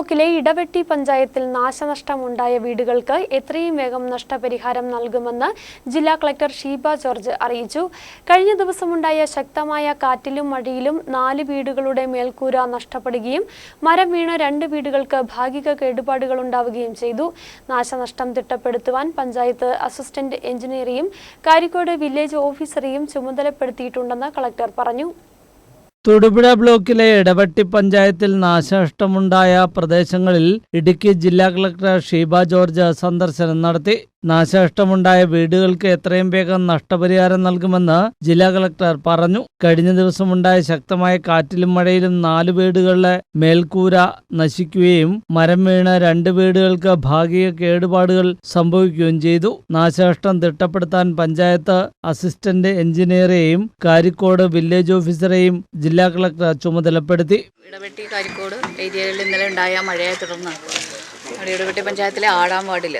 ബ്ലോക്കിലെ ഇടവെട്ടി പഞ്ചായത്തിൽ നാശനഷ്ടമുണ്ടായ വീടുകൾക്ക് എത്രയും വേഗം നഷ്ടപരിഹാരം നൽകുമെന്ന് ജില്ലാ കളക്ടർ ഷീബ ജോർജ് അറിയിച്ചു. കഴിഞ്ഞ ദിവസമുണ്ടായ ശക്തമായ കാറ്റിലും മഴയിലും നാല് വീടുകളുടെ മേൽക്കൂര നഷ്ടപ്പെടുകയും മരം വീണ രണ്ട് വീടുകൾക്ക് ഭാഗിക കേടുപാടുകൾ ഉണ്ടാവുകയും ചെയ്തു. നാശനഷ്ടം തിട്ടപ്പെടുത്തുവാൻ പഞ്ചായത്ത് അസിസ്റ്റന്റ് എഞ്ചിനീയറെയും കാരിക്കോട് വില്ലേജ് ഓഫീസറെയും ചുമതലപ്പെടുത്തിയിട്ടുണ്ടെന്ന് കളക്ടർ പറഞ്ഞു. തൊടുപുഴ ബ്ലോക്കിലെ ഇടവട്ടി പഞ്ചായത്തിൽ നാശനഷ്ടമുണ്ടായ പ്രദേശങ്ങളിൽ ഇടുക്കി ജില്ലാ കളക്ടർ ഷീബ ജോർജ് സന്ദർശനം നടത്തി. നാശനഷ്ടമുണ്ടായ വീടുകൾക്ക് എത്രയും വേഗം നഷ്ടപരിഹാരം നൽകുമെന്ന് ജില്ലാ കളക്ടർ പറഞ്ഞു. കഴിഞ്ഞ ദിവസമുണ്ടായ ശക്തമായ കാറ്റിലും മഴയിലും നാല് വീടുകളിലെ മേൽക്കൂര നശിക്കുകയും മരം വീണ് രണ്ട് വീടുകൾക്ക് ഭാഗിക കേടുപാടുകൾ സംഭവിക്കുകയും ചെയ്തു. നാശനഷ്ടം തിട്ടപ്പെടുത്താൻ പഞ്ചായത്ത് അസിസ്റ്റന്റ് എഞ്ചിനീയറെയും കാരിക്കോട് വില്ലേജ് ഓഫീസറെയും ജില്ലാ കളക്ടർ ചുമതലപ്പെടുത്തി. ഇടവെട്ടി കാരിക്കോട് ഏരിയയിൽ ഇന്നലെ ഉണ്ടായ മഴയെ ഇടവെട്ടി പഞ്ചായത്തിലെ ആടാം വാർഡിൽ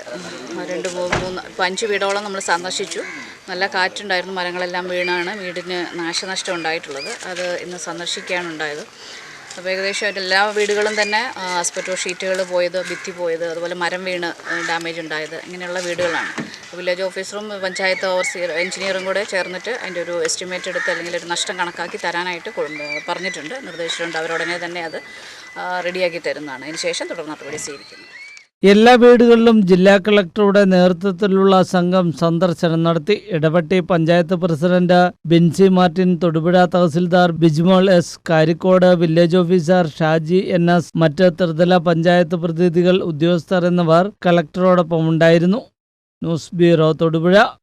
രണ്ട് മൂന്ന് ഇപ്പം അഞ്ച് വീടോളം നമ്മൾ സന്ദർശിച്ചു. നല്ല കാറ്റുണ്ടായിരുന്നു മരങ്ങളെല്ലാം വീണാണ് വീടിന് നാശനഷ്ടം ഉണ്ടായിട്ടുള്ളത്. അത് ഇന്ന് സന്ദർശിക്കുകയാണ് ഉണ്ടായത്. അപ്പോൾ ഏകദേശം എല്ലാ വീടുകളും തന്നെ ആസ്പെറ്റോ ഷീറ്റുകൾ പോയത് ഭിത്തി പോയത് അതുപോലെ മരം വീണ് ഡാമേജ് ഉണ്ടായത് ഇങ്ങനെയുള്ള വീടുകളാണ്. വില്ലേജ് ഓഫീസറും പഞ്ചായത്ത് ഓവർസിയർ എഞ്ചിനീയറും കൂടെ ചേർന്നിട്ട് അതിന്റെ ഒരു എസ്റ്റിമേറ്റ് എടുത്ത് അല്ലെങ്കിൽ ഒരു നഷ്ടം കണക്കാക്കി തരാനായിട്ട് പറഞ്ഞിട്ടുണ്ട്. നിർദ്ദേശിച്ചിട്ടുണ്ട്. അവരുടനെ തന്നെ അത് റെഡിയാക്കി തരുന്നതാണ്. അതിന് ശേഷം തുടർ നടപടി സ്വീകരിക്കുന്നു. എല്ലാ വീടുകളിലും ജില്ലാ കളക്ടറുടെ നേതൃത്വത്തിലുള്ള സംഘം സന്ദർശനം നടത്തി. Edapetty panchayat president Binsy Martin Thodupuzha tahsildar Bijmol S Karikode village officer Shaji N S മറ്റ് ത്രിതല പഞ്ചായത്ത് പ്രതിനിധികൾ ഉദ്യോഗസ്ഥർ എന്നിവർ കളക്ടറോടൊപ്പം ഉണ്ടായിരുന്നു ന്യൂസ് ബ്യൂറോ തൊടുപുഴ.